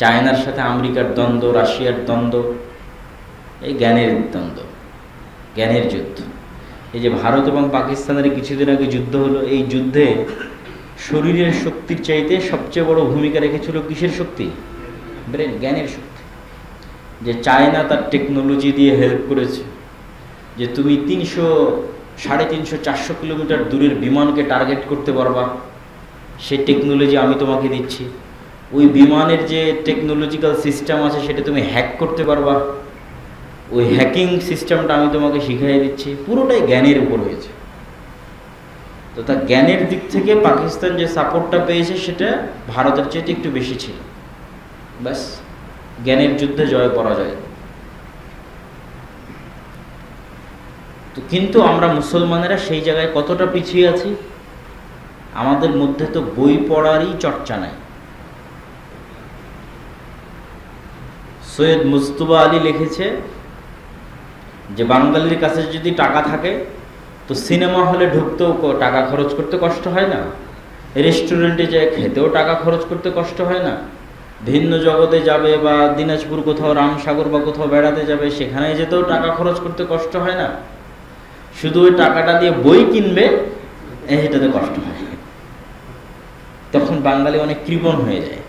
চায়নার সাথে আমেরিকার দ্বন্দ্ব, রাশিয়ার দ্বন্দ্ব, এই জ্ঞানের দ্বন্দ্ব, জ্ঞানের যুদ্ধ। এই যে ভারত এবং পাকিস্তানের কিছুদিন আগে যুদ্ধ হলো, এই যুদ্ধে শরীরের শক্তির চাইতে সবচেয়ে বড় ভূমিকা রেখেছিল কিসের শক্তি? ব্রেন, জ্ঞানের শক্তি। যে চায়না তার টেকনোলজি দিয়ে হেল্প করেছে, যে তুমি তিনশো, সাড়ে তিনশো, চারশো কিলোমিটার দূরের বিমানকে টার্গেট করতে পারবা, সেই টেকনোলজি আমি তোমাকে দিচ্ছি। ওই বিমানের যে টেকনোলজিক্যাল সিস্টেম আছে, সেটা তুমি হ্যাক করতে পারবা। ওই হ্যাকিং সিস্টেমটা আমি তোমাকে শিখিয়ে দিচ্ছি। পুরোটাই জ্ঞানের উপর হয়েছে। তো তার জ্ঞানের দিক থেকে পাকিস্তান যে সাপোর্টটা পেয়েছে, সেটা ভারতের চেয়ে একটু বেশি ছিল। ব্যাস, জ্ঞানের যুদ্ধে জয় পরাজয়। তো কিন্তু আমরা মুসলমানেরা সেই জায়গায় কতটা পিছিয়ে আছি? আমাদের মধ্যে তো বই পড়ারই চর্চা নাই। সৈয়দ মুস্তুবা আলী লিখেছে যে বাঙালির কাছে যদি টাকা থাকে, তো সিনেমা হলে ঢুকতেও টাকা খরচ করতে কষ্ট হয় না। রেস্টুরেন্টে যায় খেতেও টাকা খরচ করতে কষ্ট হয় না। ভিন্ন জগতে যাবে বা দিনাজপুর কোথাও, রামসাগর বা কোথাও বেড়াতে যাবে সেখানে যেতেও টাকা খরচ করতে কষ্ট হয় না। শুধু ওই টাকাটা দিয়ে বই কিনবে এটাতে কষ্ট হয়। তখন বাঙালি অনেক কৃপণ হয়ে যায়।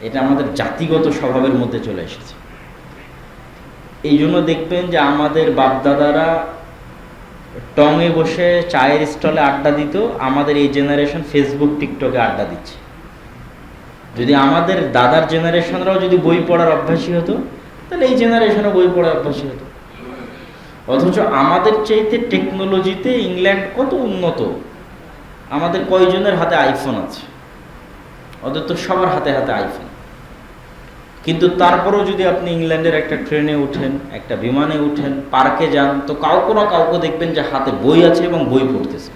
এটা আমাদের জাতিগত স্বভাবের মধ্যে চলে এসেছে। এই জন্য দেখবেন যে আমাদের বাপদাদারা টঙে বসে চায়ের স্টলে আড্ডা দিত, আমাদের এই জেনারেশন ফেসবুক টিকটকে আড্ডা দিচ্ছে। যদি আমাদের দাদার জেনারেশনরাও যদি বই পড়ার অভ্যাসী হতো, তাহলে এই জেনারেশনও বই পড়ার অভ্যাসী হতো। অথচ আমাদের চাইতে টেকনোলজিতে ইংল্যান্ড কত উন্নত। আমাদের কয়জনের হাতে আইফোন আছে? তো সবার হাতে হাতে আইফোন কিন্তু তারপরেও যদি আপনি ইংল্যান্ডের একটা ট্রেনে উঠেন, একটা বিমানে উঠেন, পার্কে যান, তো কাউকে না কাউকে দেখবেন যে হাতে বই আছে এবং বই পড়তেছে।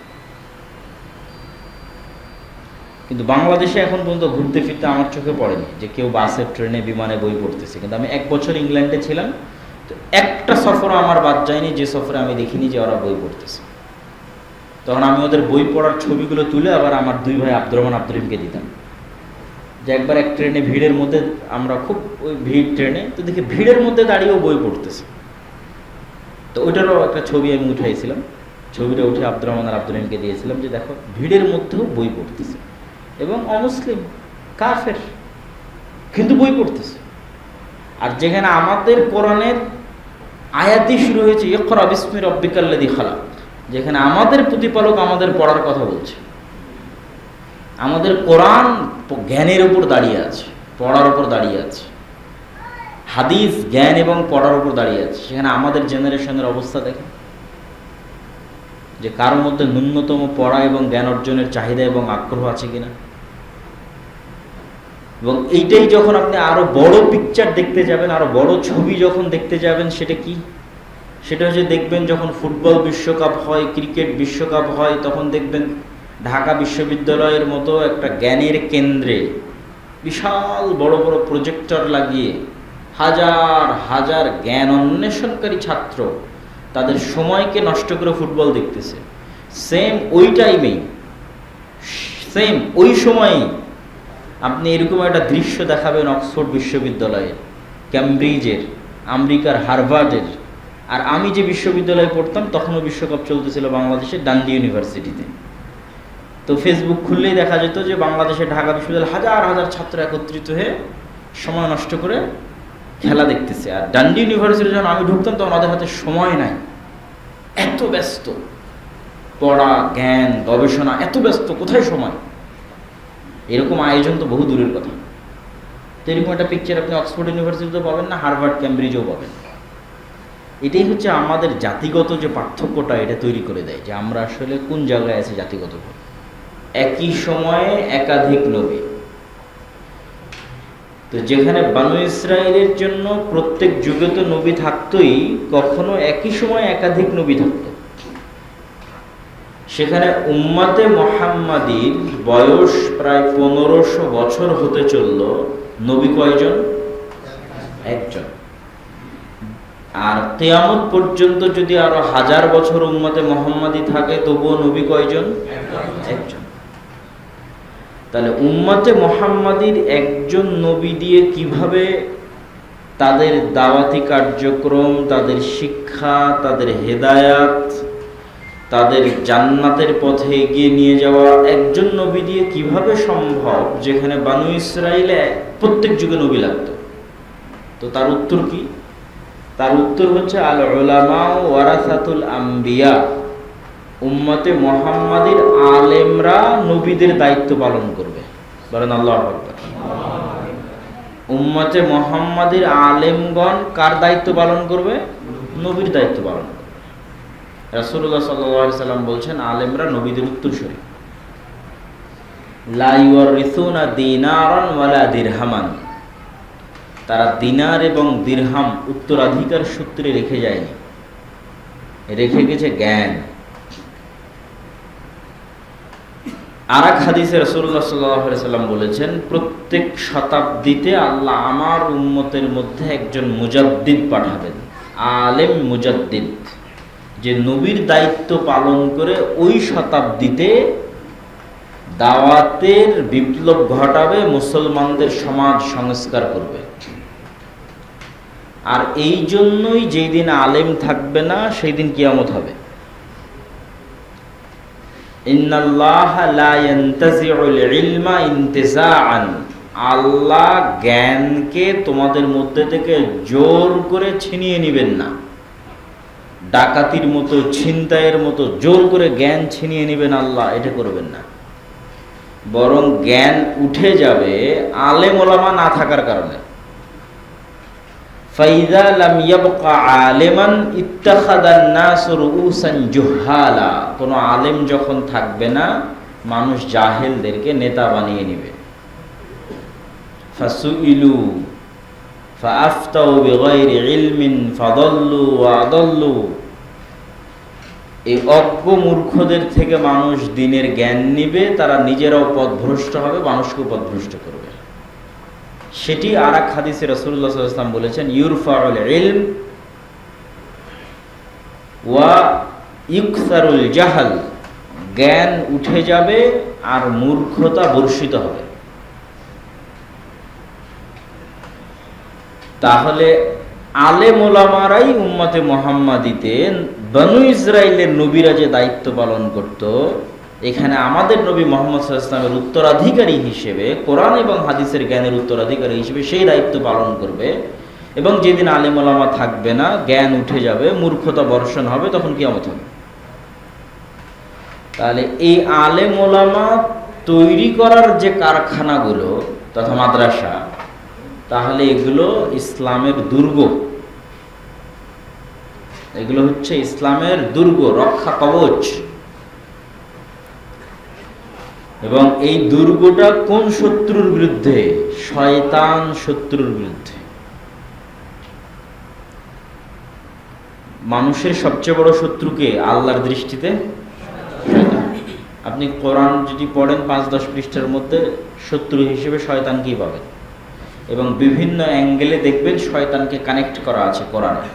কিন্তু বাংলাদেশে এখন পর্যন্ত ঘুরতে ফিরতে আমার চোখে পড়েনি যে কেউ বাসে, ট্রেনে, বিমানে বই পড়তেছে। কিন্তু আমি এক বছর ইংল্যান্ডে ছিলাম, তো একটা সফর আমার বাদ যায়নি, যে সফরে আমি দেখিনি যে ওরা বই পড়তেছে। তখন আমি ওদের বই পড়ার ছবিগুলো তুলে আবার আমার দুই ভাই আব্দুর রহমান আব্দুর রহিমকে দিতাম। যে একবার এক ট্রেনে ভিড়ের মধ্যে আমরা খুব ওই ভিড় ট্রেনে, তো দেখি ভিড়ের মধ্যে দাঁড়িয়েও বই পড়তেছে। তো ওইটারও একটা ছবি আমি উঠাইছিলাম। ছবিটা উঠে আব্দুর রহমান আর আব্দুর রহিমকে দিয়েছিলাম যে দেখো, ভিড়ের মধ্যেও বই পড়তেছে। এবং অমুসলিম, কাফের, কিন্তু বই পড়তেছে। আর যেখানে আমাদের কোরআনের আয়াতি শুরু হয়েছে, ইকরা বিস্মি রব্বিকাল্লাদি খালাক, যেখানে আমাদের প্রতিপালক আমাদের পড়ার কথা বলছে। আমাদের কোরআন জ্ঞানের উপর দাঁড়িয়ে আছে, পড়ার উপর দাঁড়িয়ে আছে। হাদিস জ্ঞান এবং পড়ার উপর দাঁড়িয়ে আছে। সেখানে আমাদের জেনারেশনের অবস্থা দেখেন। যে কারোর মধ্যে ন্যূনতম পড়া এবং জ্ঞান অর্জনের চাহিদা এবং আগ্রহ আছে কিনা? এবং এইটাই যখন আপনি আরও বড় পিকচার দেখতে যাবেন, আরও বড় ছবি যখন দেখতে যাবেন, সেটা কি? সেটা হচ্ছে দেখবেন যখন ফুটবল বিশ্বকাপ হয়, ক্রিকেট বিশ্বকাপ হয়, তখন দেখবেন ঢাকা বিশ্ববিদ্যালয়ের মতো একটা জ্ঞানের কেন্দ্রে বিশাল বড় বড় প্রজেক্টর লাগিয়ে হাজার হাজার জ্ঞান অন্বেষণকারী ছাত্র তাদের সময়কে নষ্ট করে ফুটবল দেখতেছে। সেম ওই টাইমেই সেম ওই সময়েই আপনি এরকম একটা দৃশ্য দেখাবেন অক্সফোর্ড বিশ্ববিদ্যালয়ের ক্যামব্রিজের আমেরিকার হার্ভার্ডের। আর আমি যে বিশ্ববিদ্যালয়ে পড়তাম, তখনও বিশ্বকাপ চলতেছিল বাংলাদেশের ডান্ডি ইউনিভার্সিটিতে তো ফেসবুক খুললেই দেখা যেত যে বাংলাদেশের ঢাকা বিশ্ববিদ্যালয় হাজার হাজার ছাত্র একত্রিত হয়ে সময় নষ্ট করে খেলা দেখতেছে। আর ডান্ডি ইউনিভার্সিটি যখন আমি ঢুকতাম, তখন ওদের হাতে সময় নাই। এত ব্যস্ত। পড়া, জ্ঞান, গবেষণা, এত ব্যস্ত। কোথায় সময়? এরকম আয়োজন তো বহু দূরের কথা। এরকম একটা পিকচার আপনি অক্সফোর্ড ইউনিভার্সিটিতেও পাবেন না হার্ভার্ড ক্যামব্রিজেও পাবেন। এটাই হচ্ছে আমাদের জাতিগত যে পার্থক্যটা, এটা তৈরি করে দেয় যে আমরা আসলে কোন জায়গায় আছি জাতিগত একই সময়ে একাধিক নবী। তো যেখানে বানু ইসরায়েলের জন্য প্রত্যেক যুগে তো নবী থাকতোই, কখনো একই সময়ে একাধিক নবী থাকতো। সেখানে উম্মাতে মোহাম্মাদির বয়স প্রায় পনেরোশো বছর হতে চলল, নবী কয়জন? একজন। আর তেয়ামত পর্যন্ত যদি আরও হাজার বছর উম্মাতে মোহাম্মদী থাকে, তবুও নবী কয়জন? একজন। তাহলে উম্মতে মোহাম্মদীর একজন নবী দিয়ে কীভাবে তাদের দাওয়াতি কার্যক্রম, তাদের শিক্ষা, তাদের হেদায়াত, তাদের জান্নাতের পথে এগিয়ে নিয়ে যাওয়া একজন নবী দিয়ে কীভাবে সম্ভব, যেখানে বানু ইসরায়েলে প্রত্যেক যুগে নবী লাগত? তো তার উত্তর কি? তার উত্তর হচ্ছে আল ওলামা ওয়ারাসাতুল আম্বিয়া। উম্মতে মোহাম্মদের আলেমরা নবীদের দায়িত্ব পালন করবে। বলেন আল্লাহ উম্মতে মোহাম্মদের আলেমগণ কার দায়িত্ব পালন করবে? নবীর দায়িত্ব পালন করবে। রাসূলুল্লাহ সাল্লাল্লাহু আলাইহি সাল্লাম বলছেন, আলেমরা নবীদের উত্তরসূরি। লা ইউরিসুনা দিনারান ওয়ালা দিরহামান। তারা দিনার এবং দিরহাম উত্তরাধিকার সূত্রে রেখে যায়নি। রেখে গেছে জ্ঞান। আর এক হাদিসে রসুল্লাহ সাল্লাম বলেছেন, প্রত্যেক শতাব্দীতে আল্লাহ আমার উম্মতের মধ্যে একজন মুজাদ্দিদ পাঠাবেন, আলেম মুজাদ্দিদ, যে নবীর দায়িত্ব পালন করে ওই শতাব্দীতে দাওয়াতের বিপ্লব ঘটাবে, মুসলমানদের সমাজ সংস্কার করবে। আর এই জন্যই যেই দিন আলেম থাকবে না, সেই দিন কিয়ামত হবে। আল্লাহ জ্ঞানকে তোমাদের মধ্যে থেকে জোর করে ছিনিয়ে নিবেন না। ডাকাতির মতো, ছিনতাইয়ের মতো জোর করে জ্ঞান ছিনিয়ে নেবেন আল্লাহ, এটা করবেন না। বরং জ্ঞান উঠে যাবে আলেম ওলামা না থাকার কারণে। ফাইদা লাম ইয়াবকা আলেমান ইত্তাখাদান নাস রুউসান জুহালা। কোনো আলেম যখন থাকবে না, মানুষ জাহেলদেরকে নেতা বানিয়ে নেবে। ফাসুইলু, ফাআফতাউ বিগাইরি ইলমিন ফাদাল্লু ওয়া এই অজ্ঞ মূর্খদের থেকে মানুষ দিনের জ্ঞান নিবে, তারা নিজেরাও পথভ্রষ্ট হবে, মানুষকেও পথভ্রষ্ট করবে। সেটি আর এক হাদিসে রসুল্লাহ সাল্লাম বলেছেন, ইউরফাউল ইলম ওয়া ইউকসারুল জাহাল। জ্ঞান উঠে যাবে আর মূর্খতা বর্ষিত হবে। তাহলে আলে মোলামারাই উম্মতে মোহাম্মাদিতে বনু ইসরায়েলের নবীরা যে দায়িত্ব পালন করত এখানে আমাদের নবী মোহাম্মদ ইসলামের উত্তরাধিকারী হিসেবে কোরআন এবং হাদিসের জ্ঞানের উত্তরাধিকারী হিসেবে সেই দায়িত্ব পালন করবে। এবং যেদিন আলেম ওলামা থাকবে না, জ্ঞান উঠে যাবে, মূর্খতা বর্ষণ হবে, তখন কি আমত হবে। তাহলে এই আলেম ওলামা তৈরি করার যে কারখানাগুলো তথা মাদ্রাসা, তাহলে এগুলো ইসলামের দুর্গ। এগুলো হচ্ছে ইসলামের দুর্গ, রক্ষা কবচ। এবং এই দুর্গটা কোন শত্রুর বিরুদ্ধে? শয়তান শত্রুর বিরুদ্ধে। মানুষের সবচেয়ে বড় শত্রুকে আল্লাহর দৃষ্টিতে? আপনি কোরআন যদি পড়েন পাঁচ দশ পৃষ্ঠার মধ্যে, শত্রু হিসেবে শয়তানকেই পাবেন। এবং বিভিন্ন অ্যাঙ্গেলে দেখবেন শয়তানকে কানেক্ট করা আছে কোরআনে।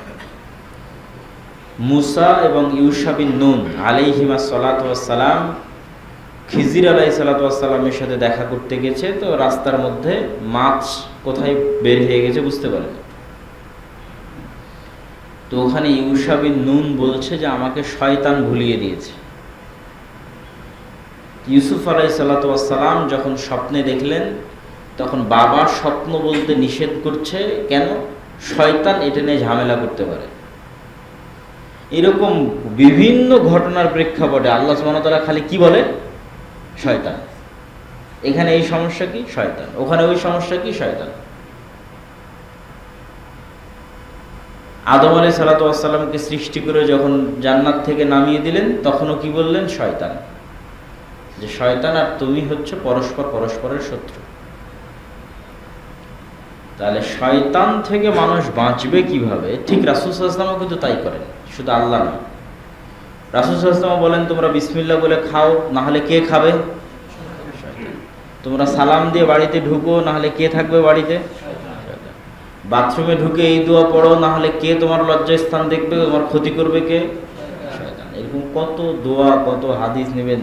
মুসা এবং ইউসাবিন নুন, আলাইহিমা সালাম খিজির আলাই সালাতামের সাথে দেখা করতে গেছে, তো রাস্তার মধ্যে মাছ কোথায় বের হয়ে গেছে বুঝতে পারেন। তো ওখানে ইউসাবিন নুন বলছে যে আমাকে শয়তান ভুলিয়ে দিয়েছে। ইউসুফ আলাই সাল্লাতাম যখন স্বপ্নে দেখলেন, তখন বাবা স্বপ্ন বলতে নিষেধ করছে, কেন? শয়তান এটা নিয়ে ঝামেলা করতে পারে। এরকম বিভিন্ন ঘটনার প্রেক্ষাপটে আল্লাহ সুমতলা খালি কি বলে? শয়তান। এখানে এই সমস্যা কি? শয়তান। ওখানে ওই সমস্যা কি? শয়তান। আদম আলী সালাতামকে সৃষ্টি করে যখন জান্নাত থেকে নামিয়ে দিলেন, তখনও কি বললেন? শয়তান। যে শয়তান আর তুমি হচ্ছে পরস্পর পরস্পরের শত্রু। তাহলে শয়তান থেকে মানুষ বাঁচবে কীভাবে? ঠিক রাসুসাল্লামও কিন্তু তাই করেন। শুধু আল্লাহ না রাসুসাল্লাম বলেন, তোমরা বিসমিল্লা বলে খাও না হলে কে খাবে? তোমরা সালাম দিয়ে বাড়িতে ঢুকো না হলে কে থাকবে বাড়িতে? বাথরুমে ঢুকে এই দোয়া পড়ো না হলে কে তোমার লজ্জা স্থান দেখবে, তোমার ক্ষতি করবে কে? এরকম কত দোয়া, কত হাদিস নেবেন।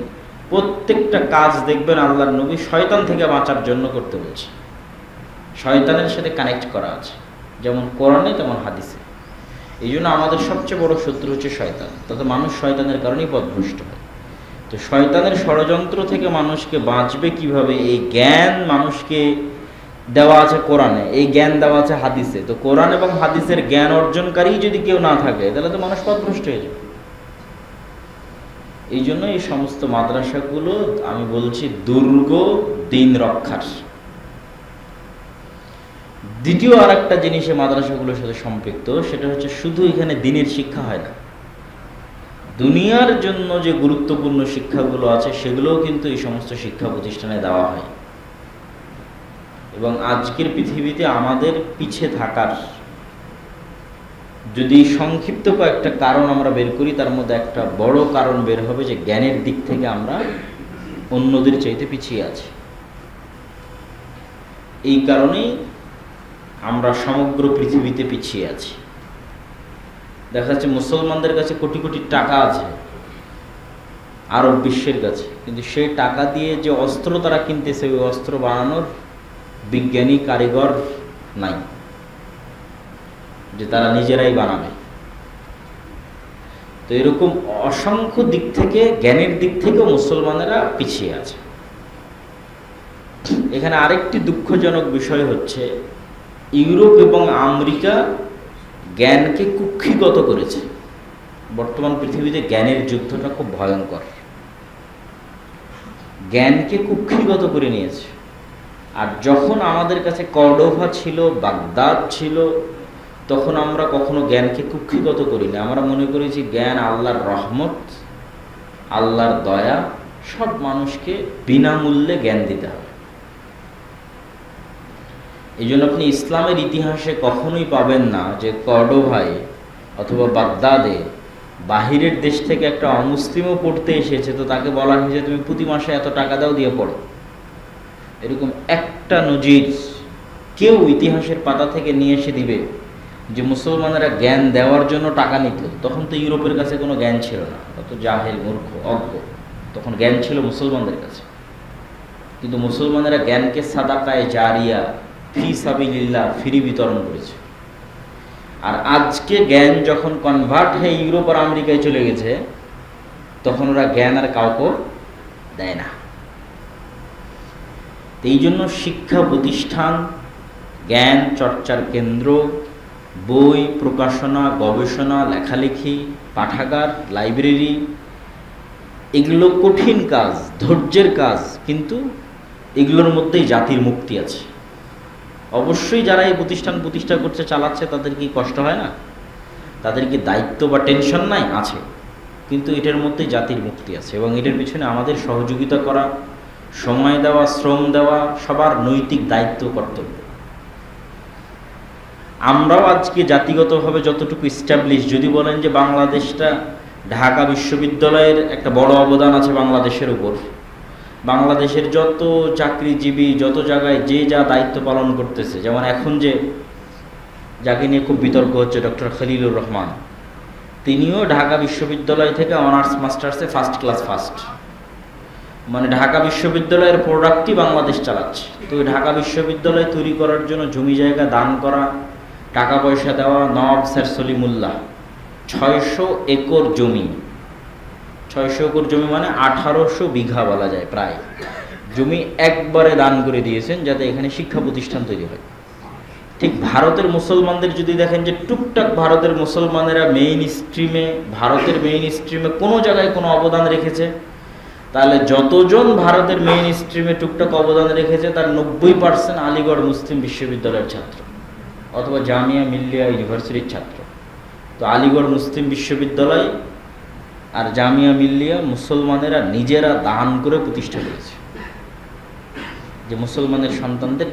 প্রত্যেকটা কাজ দেখবেন আল্লাহর নবী শয়তান থেকে বাঁচার জন্য করতে বলছে। শয়তানের সাথে কানেক্ট করা আছে। যেমন কোরআনে, তেমন হাদিসে। এই জন্য আমাদের সবচেয়ে বড় শত্রু হচ্ছে শয়তান। তাতে মানুষ শয়তানের কারণেই পথভ্রষ্ট হয়। তো শয়তানের ষড়যন্ত্র থেকে মানুষকে বাঁচবে কীভাবে? এই জ্ঞান মানুষকে দেওয়া আছে কোরআনে। এই জ্ঞান দেওয়া আছে হাদিসে। তো কোরআন এবং হাদিসের জ্ঞান অর্জনকারী যদি কেউ না থাকে, তাহলে তো মানুষ পথভ্রষ্ট হয়ে যাবে। এই জন্য এই সমস্ত মাদ্রাসাগুলো, আমি বলছি, দুর্গ দিন রক্ষার। দ্বিতীয় আর একটা জিনিস মাদ্রাসাগুলোর সাথে সম্পৃক্ত, সেটা হচ্ছে শুধু এখানে দিনের শিক্ষা হয় না। দুনিয়ার জন্য যে গুরুত্বপূর্ণ শিক্ষাগুলো আছে, সেগুলোও কিন্তু এই সমস্ত শিক্ষা প্রতিষ্ঠানে দেওয়া হয়। এবং আজকের পৃথিবীতে আমাদের পিছে থাকার যদি সংক্ষিপ্ত কয়েকটা কারণ আমরা বের করি, তার মধ্যে একটা বড় কারণ বের হবে যে জ্ঞানের দিক থেকে আমরা অন্যদের চাইতে পিছিয়ে আছি। এই কারণেই আমরা সমগ্র পৃথিবীতে পিছিয়ে আছি। দেখা যাচ্ছে মুসলমানদের কাছে কোটি কোটি টাকা আছে, আরব বিশ্বের কাছে। কিন্তু সেই টাকা দিয়ে যে অস্ত্র তারা কিনতেছে, ওই অস্ত্র বানানোর বিজ্ঞানী, কারিগর নাই, যে তারা নিজেরাই বানাবে। তো এরকম অসংখ্য দিক থেকে, জ্ঞানের দিক থেকেও মুসলমানেরা পিছিয়ে আছে। এখানে আরেকটি দুঃখজনক বিষয় হচ্ছে ইউরোপ এবং আমেরিকা জ্ঞানকে কুক্ষিগত করেছে। বর্তমান পৃথিবীতে জ্ঞানের যুদ্ধটা খুব ভয়ঙ্কর। জ্ঞানকে কুক্ষিগত করে নিয়েছে। আর যখন আমাদের কাছে কর্ডোভা ছিল, বাগদাদ ছিল, তখন আমরা কখনো জ্ঞানকে কুক্ষিগত করি না আমরা মনে করেছি জ্ঞান আল্লাহর রহমত, আল্লাহর দয়া, সব মানুষকে বিনামূল্যে জ্ঞান দিতে হবে। এই জন্য আপনি ইসলামের ইতিহাসে কখনোই পাবেন না যে কর্ডোভায় অথবা বাগদাদে বাহিরের দেশ থেকে একটা অমুসলিমও পড়তে এসেছে, তো তাকে বলা হয়েছে তুমি প্রতি মাসে এত টাকা দাও দিয়ে পড়ো। এরকম একটা নজির কেউ ইতিহাসের পাতা থেকে নিয়ে এসে দিবে যে মুসলমানেরা জ্ঞান দেওয়ার জন্য টাকা নিত। তখন তো ইউরোপের কাছে কোনো জ্ঞান ছিল না। তত জাহেল, মূর্খ, অজ্ঞ। তখন জ্ঞান ছিল মুসলমানদের কাছে। কিন্তু মুসলমানেরা জ্ঞানকে সাদাকায় জারিয়া ফি সাবিল্লা ফ্রি বিতরণ করেছে। আর আজকে জ্ঞান যখন কনভার্ট হয়ে ইউরোপ আর আমেরিকায় চলে গেছে, তখন ওরা জ্ঞান আর কাউকে দেয় না। এই জন্য শিক্ষা প্রতিষ্ঠান, জ্ঞান চর্চার কেন্দ্র, বই, প্রকাশনা, গবেষণা, লেখালেখি, পাঠাগার, লাইব্রেরি, এগুলো কঠিন কাজ, ধৈর্যের কাজ, কিন্তু এগুলোর মধ্যেই জাতির মুক্তি আছে। অবশ্যই যারা এই প্রতিষ্ঠান প্রতিষ্ঠা করছে চালাচ্ছে, তাদের কি কষ্ট হয় না? তাদের কি দায়িত্ব বা টেনশন নাই? আছে। কিন্তু এটার মধ্যেই জাতির মুক্তি আছে এবং এটার পিছনে আমাদের সহযোগিতা করা, সময় দেওয়া, শ্রম দেওয়া, সবার নৈতিক দায়িত্ব কর্তব্য। আমরাও আজকে জাতিগতভাবে যতটুকু ইস্টাবলিশ যদি বলেন যে বাংলাদেশটা ঢাকা বিশ্ববিদ্যালয়ের একটা বড় অবদান আছে বাংলাদেশের উপর বাংলাদেশের যত চাকরিজীবী, যত জায়গায় যে যা দায়িত্ব পালন করতেছে, যেমন এখন যে যাকে নিয়ে খুব বিতর্ক হচ্ছে ডক্টর খলিলুর রহমান, তিনিও ঢাকা বিশ্ববিদ্যালয় থেকে অনার্স, মাস্টার্সে ফার্স্ট ক্লাস ফার্স্ট মানে ঢাকা বিশ্ববিদ্যালয়ের প্রোডাক্টই বাংলাদেশ চালাচ্ছে। তো ঢাকা বিশ্ববিদ্যালয় তৈরি করার জন্য জমি জায়গা দান করা, টাকা পয়সা দেওয়া নবাব স্যার সলিমুল্লাহ, ছয়শো একর জমি। ছয়শো একর জমি মানে আঠারোশো বিঘা বলা যায় প্রায়। জমি একবারে দান করে দিয়েছেন যাতে এখানে শিক্ষা প্রতিষ্ঠান তৈরি হয়। ঠিক ভারতের মুসলমানদের যদি দেখেন যে টুকটাক ভারতের মুসলমানেরা মেইন স্ট্রিমে ভারতের মেইন স্ট্রিমে কোনো জায়গায় কোনো অবদান রেখেছে, তাহলে যতজন ভারতের মেইন স্ট্রিমে টুকটাক অবদান রেখেছে, তার নব্বই পার্সেন্ট আলিগড় মুসলিম বিশ্ববিদ্যালয়ের ছাত্র অথবা জামিয়া মিল্লিয়া ইউনিভার্সিটির ছাত্র। তো আলিগড় মুসলিম বিশ্ববিদ্যালয় আর জামিয়া মিল্লিয়া মুসলমানেরা নিজেরা দান করে প্রতিষ্ঠা করেছে। যে মুসলমানের সন্তানদের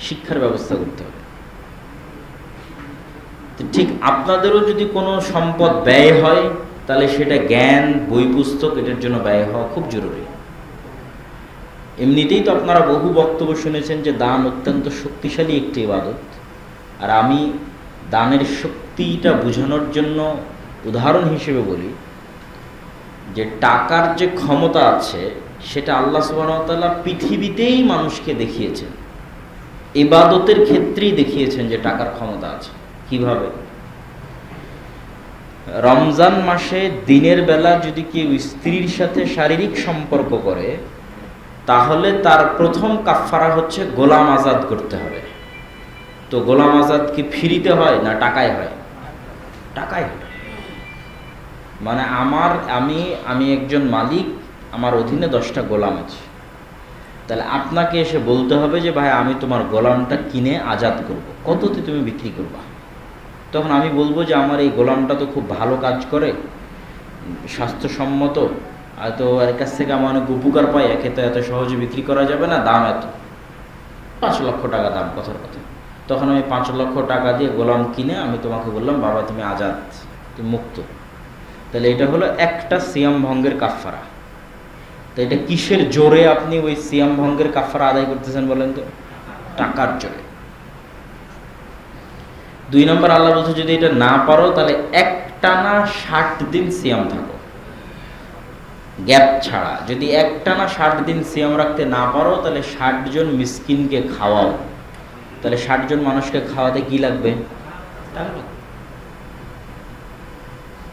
শিক্ষার ব্যবস্থা করতে হবে। ঠিক আপনাদেরও যদি কোনো সম্পদ ব্যয় হয়, তাহলে সেটা জ্ঞান, বই পুস্তক, এটার জন্য ব্যয় হওয়া খুব জরুরি। এমনিতেই তো আপনারা বহু বক্তব্য শুনেছেন যে দান অত্যন্ত শক্তিশালী একটি ইবাদত। আর আমি দানের শক্তিটা বোঝানোর জন্য উদাহরণ হিসেবে বলি যে টাকার যে ক্ষমতা আছে, সেটা আল্লাহ সুবাহতাল্লাহ পৃথিবীতেই মানুষকে দেখিয়েছেন। ইবাদতের ক্ষেত্রেই দেখিয়েছেন যে টাকার ক্ষমতা আছে। কীভাবে? রমজান মাসে দিনের বেলা যদি কেউ স্ত্রীর সাথে শারীরিক সম্পর্ক করে, তাহলে তার প্রথম কাফারা হচ্ছে গোলাম আজাদ করতে হবে। তো গোলাম আজাদ কি ফ্রিতে হয় না টাকায় হয়? টাকায় হয় মানে আমার, আমি আমি একজন মালিক, আমার অধীনে দশটা গোলাম আছে। তাহলে আপনাকে এসে বলতে হবে যে, ভাই, আমি তোমার গোলামটা কিনে আজাদ করব। কততে তুমি বিক্রি করবা? তখন আমি বলব যে, আমার এই গোলামটা তো খুব ভালো কাজ করে, স্বাস্থ্যসম্মত হয়তো এর কাছ থেকে আমার অনেক উপকার পাই, একে তো এত সহজে বিক্রি করা যাবে না, দাম এত। পাঁচ লক্ষ টাকা দাম, কথার কথা। তখন আমি পাঁচ লক্ষ টাকা দিয়ে গোলাম কিনে আমি তোমাকে বললাম, বাবা, তুমি আজাদ, তুমি মুক্ত। তাহলে এটা হলো একটা সিয়াম ভঙ্গের কাফারা তো এটা কিসের জোরে আপনি ওই সিয়াম ভঙ্গের কাফারা আদায় করতেছেন বলেন তো? টাকার জোরে। দুই নম্বর আল্লাহ বলছে, যদি এটা না পারো, তাহলে একটানা ষাট দিন সিয়াম থাকো। গ্যাপ ছাড়া। যদি একটানা ষাট দিন সিয়াম রাখতে না পারো, তাহলে ষাট জন মিসকিনকে খাওয়াও। তাহলে ষাট জন মানুষকে খাওয়াতে কি লাগবে? টাকা।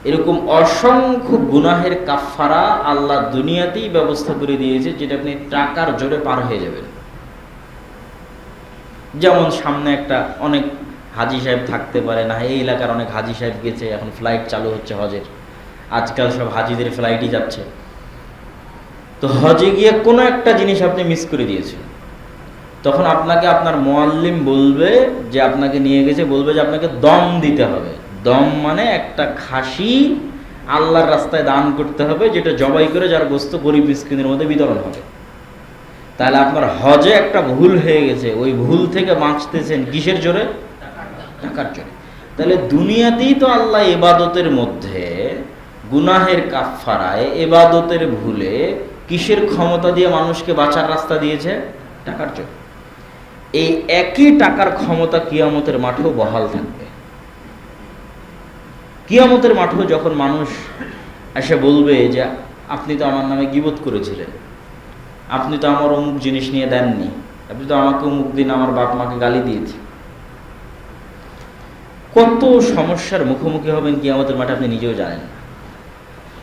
এরকম অসংখ্য গুনাহের কাফারা আল্লাহ দুনিয়াতেই ব্যবস্থা করে দিয়েছে, যেটা আপনি টাকার জোরে পার হয়ে যাবেন। যেমন সামনে একটা অনেক হাজি সাহেব থাকতে পারে না, এই এলাকার অনেক হাজি সাহেব গেছে, এখন ফ্লাইট চালু হচ্ছে হজের। আজকাল সব হাজিদের ফ্লাইটই যাচ্ছে। তো হজে গিয়ে কোনো একটা জিনিস আপনি মিস করে দিয়েছেন। তখন আপনাকে আপনার মোয়াল্লিম বলবে যে, আপনাকে নিয়ে গেছে, বলবে যে আপনাকে দম দিতে হবে। দম মানে একটা খাসি আল্লাহর রাস্তায় দান করতে হবে, যেটা জবাই করে যার গোস্ত গরিব মিসকিনের মধ্যে বিতরণ হবে। তাহলে আপনার হজে একটা ভুল হয়ে গেছে, ওই ভুল থেকে বাঁচতেছেন কিসের জোরে? টাকার জোরে। তাহলে দুনিয়াতেই তো আল্লাহ এবাদতের মধ্যে গুনাহের কাফারায় এবাদতের ভুলে কিসের ক্ষমতা দিয়ে মানুষকে বাঁচার রাস্তা দিয়েছে? টাকার জন্য এই একই টাকার ক্ষমতা কিয়ামতের মাঠেও বহাল থাকবে। কিয়ামতের মাঠেও যখন মানুষ এসে বলবে যে, আপনি তো আমার নামে গিবোধ করেছিলেন। আপনি তো আমার অমুক জিনিস নিয়ে দেননি। আপনি তো আমাকে অমুক দিন আমার বাপ মাকে গালি দিয়েছে কত সমস্যার মুখোমুখি হবেন কি আমাদের মাঠে আপনি নিজেও জানেন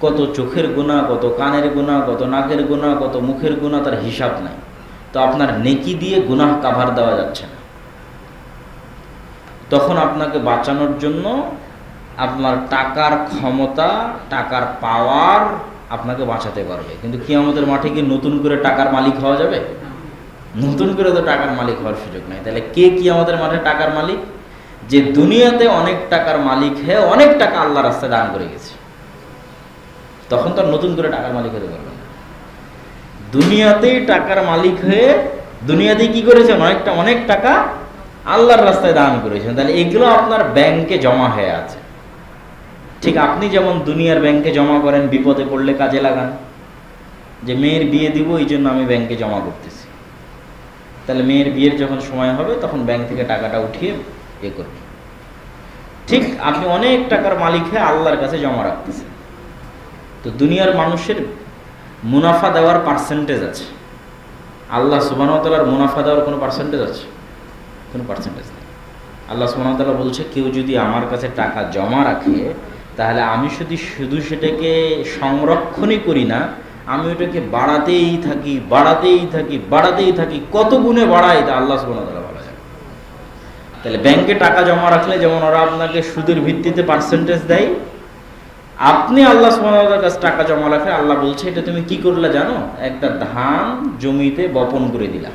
কত চোখের গুণা কত কানের গুণা কত নাকের গুণা কত মুখের গুণা তার হিসাব নাই। তো আপনার নেকি দিয়ে গুনাহ কাভার দেওয়া যাচ্ছে না। তখন আপনাকে বাঁচানোর জন্য আপনার টাকার ক্ষমতা, টাকার পাওয়ার আপনাকে বাঁচাতে পারবে। কিন্তু কি আমাদের মাঠে কি নতুন করে টাকার মালিক হওয়া যাবে? নতুন করে তো টাকার মালিক হওয়ার সুযোগ নাই। তাহলে কে কি আমাদের মাঠে টাকার মালিক? যে দুনিয়াতে অনেক টাকার মালিক হয়ে অনেক টাকা আল্লাহ রাস্তায় দান করে গেছে। তখন তো নতুন করে টাকার মালিক হতে পারবে না। দুনিয়াতেই টাকার মালিক হয়ে দুনিয়াতেই কি করেছেন? অনেকটা অনেক টাকা আল্লাহর রাস্তায় দান করেছেন। তাহলে এগুলো আপনার ব্যাংকে জমা হয়ে আছে। ঠিক আপনি যেমন দুনিয়ার ব্যাংকে জমা করেন, বিপদে পড়লে কাজে লাগান। যে মেয়ের বিয়ে দিব, এই জন্য আমি ব্যাংকে জমা করতেছি। তাহলে মেয়ের বিয়ের যখন সময় হবে, তখন ব্যাংক থেকে টাকাটা উঠিয়ে ইয়ে করবে। ঠিক আপনি অনেক টাকার মালিক হয়ে আল্লাহর কাছে জমা রাখতেছেন। তো দুনিয়ার মানুষের মুনাফা দেওয়ার পার্সেন্টেজ আছে। আল্লাহ সুবাহতালার মুনাফা দেওয়ার কোনো পার্সেন্টেজ আছে? কোনো পার্সেন্টেজ নেই। আল্লাহ সুবাহতাল্লাহ বলছে, কেউ যদি আমার কাছে টাকা জমা রাখে তাহলে আমি যদি শুধু সেটাকে সংরক্ষণই করি না, আমি ওটাকে বাড়াতেই থাকি বাড়াতেই থাকি বাড়াতেই থাকি, কত গুণে বাড়াই তা আল্লাহ সুবাহতাল্লাহ বলা। যায় তাহলে ব্যাংকে টাকা জমা রাখলে যেমন ওরা আপনাকে সুদের ভিত্তিতে পার্সেন্টেজ দেয়, আপনি আল্লাহ সুবহানাহু কাছে টাকা জমা রাখলে আল্লাহ বলছে, এটা তুমি কি করলে জানো? একটা ধান জমিতে বপন করে দিলা।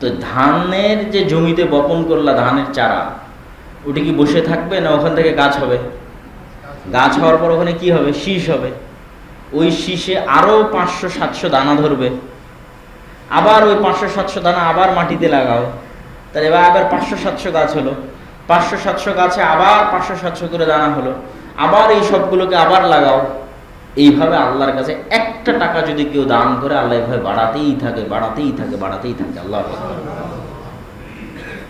তো ধানের যে জমিতে বপন করলা, ধানের চারা ওটা কি বসে থাকবে না ওখান থেকে গাছ হবে? গাছ হওয়ার পর ওখানে কি হবে? শীষ হবে। ওই শীষে আরও পাঁচশো, সাতশো দানা ধরবে। আবার ওই পাঁচশো, সাতশো দানা আবার মাটিতে লাগাও। তাহলে এবার আবার পাঁচশো, সাতশো গাছ হলো। পাঁচশো, সাতশো গাছে আবার পাঁচশো, সাতশো করে দানা হলো। আবার এই সবগুলোকে আবার লাগাও। এইভাবে আল্লাহর কাছে একটা টাকা যদি কেউ দান করে, আল্লাহ এইভাবে বাড়াতেই থাকে বাড়াতেই থাকে বাড়াতেই থাকে। আল্লাহ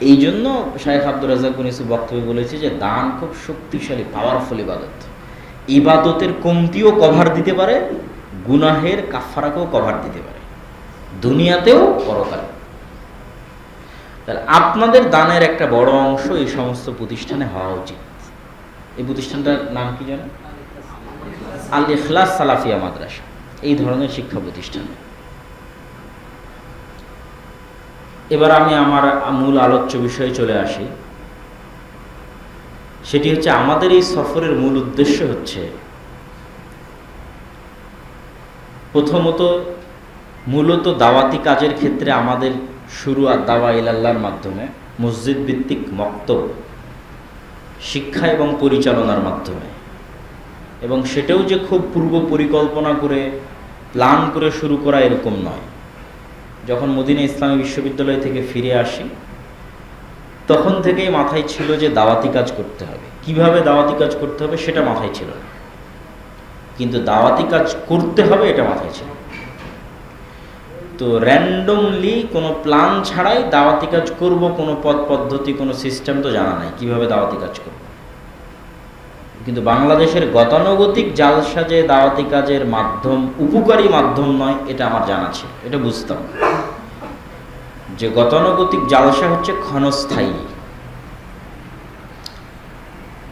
এই জন্য শাহেখ আব্দুর রাজাক ইসু বক্তব্য বলেছে যে, দান খুব শক্তিশালী পাওয়ারফুল ইবাদত। ইবাদতের কমতিও কভার দিতে পারে, গুনাহের কাফারাকেও কভার দিতে পারে। দুনিয়াতেও পরকালে। তাহলে আপনাদের দানের একটা বড় অংশ এই সমস্ত প্রতিষ্ঠানে হওয়া উচিত। এই প্রতিষ্ঠানটার নাম কি জানেন? আল ইখলাস সালাফিয়া মাদ্রাসা। এই ধরনের শিক্ষা প্রতিষ্ঠান। এবার আমি আমার মূল আলোচ্য বিষয়ে চলে আসি। সেটি হচ্ছে আমাদের এই সফরের মূল উদ্দেশ্য হচ্ছে প্রথমত মূলত দাওয়াতি কাজের ক্ষেত্রে আমাদের শুরু আর দাওয়া ইলাল্লার মাধ্যমে, মসজিদ ভিত্তিক মক্ত শিক্ষা এবং পরিচালনার মাধ্যমে। এবং সেটাও যে খুব পূর্ব পরিকল্পনা করে প্ল্যান করে শুরু করা এরকম নয়। যখন মদিনা ইসলামী বিশ্ববিদ্যালয় থেকে ফিরে আসি, তখন থেকেই মাথায় ছিল যে দাওয়াতি কাজ করতে হবে। কীভাবে দাওয়াতি কাজ করতে হবে সেটা মাথায় ছিল না। কিন্তু দাওয়াতি কাজ করতে হবে এটা মাথায় ছিল। তো র্যান্ডমলি কোনো প্ল্যান ছাড়াই দাওয়াতি কাজ করব, কোনো পদ পদ্ধতি, কোনো সিস্টেম তো জানা নাই। কীভাবে দাওয়াতি কাজ করব? কিন্তু বাংলাদেশের গতানুগতিক জালসা যে দাওয়াতি কাজের মাধ্যম, উপকারী মাধ্যম নয়, এটা আমার জানা ছিল, এটা বুঝতাম। যে গতানুগতিক জালসা হচ্ছে ক্ষণস্থায়ী।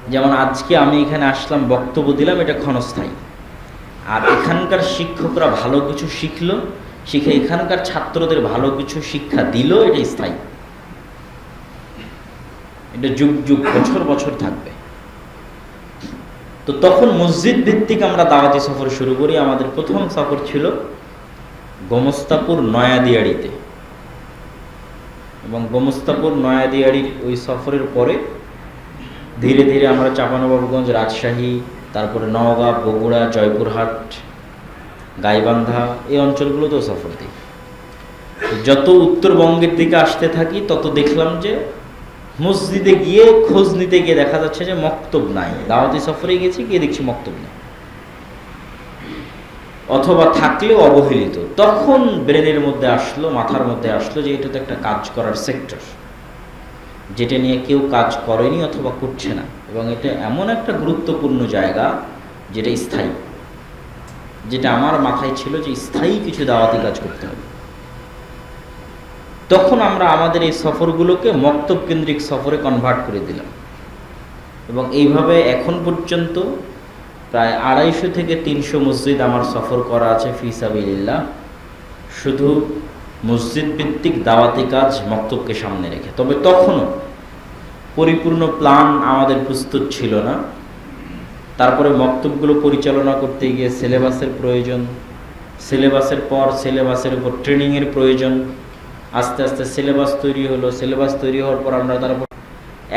যেমন আজকে আমি এখানে আসলাম, বক্তব্য দিলাম, এটা ক্ষণস্থায়ী। আর এখানকার শিক্ষকরা ভালো কিছু শিখলো, শিখে এখানকার ছাত্রদের ভালো কিছু শিক্ষা দিল এটা স্থায়ী। এটা যুগ যুগ, বছর বছর থাকবে। তো তখন মসজিদ ভিত্তিক আমরা দাওয়াতি সফর শুরু করি। আমাদের প্রথম সফর ছিল গোমস্তাপুর নয়াদিয়াড়িতে। এবং গোমস্তাপুর নয়াদিয়াড়ির ওই সফরের পরে ধীরে ধীরে আমরা চাপানবাবুগঞ্জ, রাজশাহী, তারপরে নওগাঁ, বগুড়া, জয়পুরহাট, গাইবান্ধা এই অঞ্চলগুলোতেও সফর দিই যত উত্তরবঙ্গের দিকে আসতে থাকি, তত দেখলাম যে মসজিদে গিয়ে খোঁজ নিতে গিয়ে দেখা যাচ্ছে যে মক্তব নাই। দাওয়াতি সফরে গেছি, গিয়ে দেখছি মক্তব নেই। অথবা থাকলেও অবহেলিত। তখন ব্রেনের মধ্যে আসলো, মাথার মধ্যে আসলো যে এটা তো একটা কাজ করার সেক্টর। যেটা নিয়ে কেউ কাজ করেনি অথবা করছে না। এবং এটা এমন একটা গুরুত্বপূর্ণ জায়গা যেটা স্থায়ী। যেটা আমার মাথায় ছিল যে স্থায়ী কিছু দাওয়াতি কাজ করতে হবে। তখন আমরা আমাদের এই সফরগুলোকে মক্তব কেন্দ্রিক সফরে কনভার্ট করে দিলাম। এবং এইভাবে এখন পর্যন্ত প্রায় আড়াইশো থেকে তিনশো মসজিদ আমার সফর করা আছে ফিসাবিল্লা শুধু মসজিদ ভিত্তিক দাওয়াতি কাজ মক্তবকে সামনে রেখে। তবে তখনও পরিপূর্ণ প্ল্যান আমাদের প্রস্তুত ছিল না। তারপরে মক্তবগুলো পরিচালনা করতে গিয়ে সিলেবাসের প্রয়োজন সিলেবাসের পর সিলেবাসের উপর ট্রেনিংয়ের প্রয়োজন আস্তে আস্তে সিলেবাস তৈরি হলো। সিলেবাস তৈরি হওয়ার পর আমরা তারপর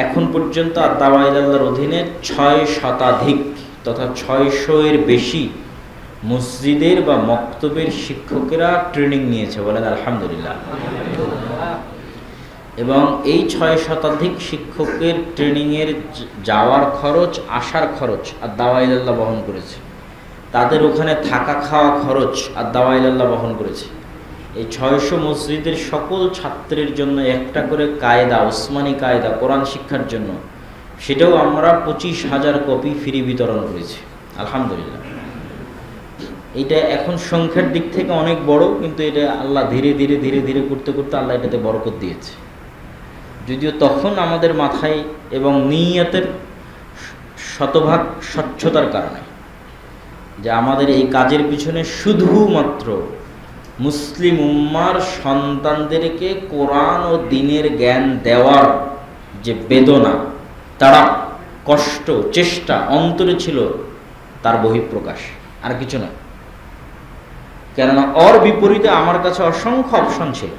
এখন পর্যন্ত আর দাওয়াইদাল্লার অধীনে ছয় শতাধিক তথা ছয়শো এর বেশি মসজিদের বা মক্তবের শিক্ষকেরা ট্রেনিং নিয়েছে বলেন আলহামদুলিল্লাহ। এবং এই ছয় শতাধিক শিক্ষকের ট্রেনিংয়ের যাওয়ার খরচ, আসার খরচ আর দাওয়াইল্লাহ বহন করেছে। তাদের ওখানে থাকা খাওয়া খরচ আর দাওয়াইল্লাহ বহন করেছে। এই ছয়শো মসজিদের সকল ছাত্রের জন্য একটা করে কায়দা, ওসমানী কায়দা, কোরআন শিক্ষার জন্য। সেটাও আমরা পঁচিশ হাজার কপি ফ্রি বিতরণ করেছি। আলহামদুলিল্লাহ। এটা এখন সংখ্যার দিক থেকে অনেক বড়, কিন্তু এটা আল্লাহ ধীরে ধীরে ধীরে ধীরে করতে করতে আল্লাহ এটাতে বরকত দিয়েছে। যদিও তখন আমাদের মাথায় এবং নিয়তের শতভাগ স্বচ্ছতার কারণে যে আমাদের এই কাজের পিছনে শুধুমাত্র মুসলিম উম্মার সন্তানদেরকে কোরআন ও দিনের জ্ঞান দেওয়ার যে বেদনা, তারা কষ্ট, চেষ্টা, অন্তরে ছিল, তার বহিঃপ্রকাশ। আর কিছু নয়। কেননা, অর বিপরীতে আমার কাছে অসংখ্য অপশন ছিল।